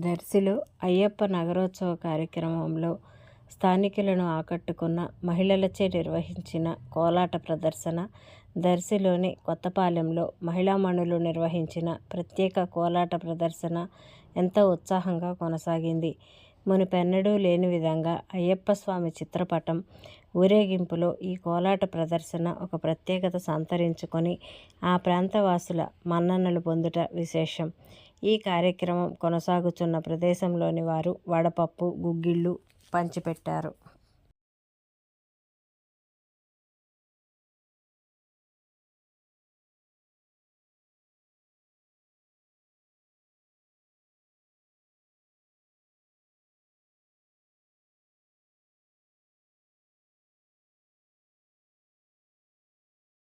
దర్శిలో అయ్యప్ప నగరోత్సవ కార్యక్రమంలో స్థానికులను ఆకట్టుకున్న మహిళలచే నిర్వహించిన కోలాట ప్రదర్శన దర్శిలోని కొత్తపాలెంలో మహిళామణులు నిర్వహించిన ప్రత్యేక కోలాట ప్రదర్శన ఎంతో ఉత్సాహంగా కొనసాగింది. మునుపెన్నడూ లేని విధంగా అయ్యప్ప స్వామి చిత్రపటం ఊరేగింపులో ఈ కోలాట ప్రదర్శన ఒక ప్రత్యేకత సంతరించుకొని ఆ ప్రాంతవాసుల మన్ననలు పొందుట విశేషం. ఈ కార్యక్రమం కొనసాగుతున్న ప్రదేశంలోని వారు వడపప్పు గుగ్గిళ్ళు పంచిపెట్టారు.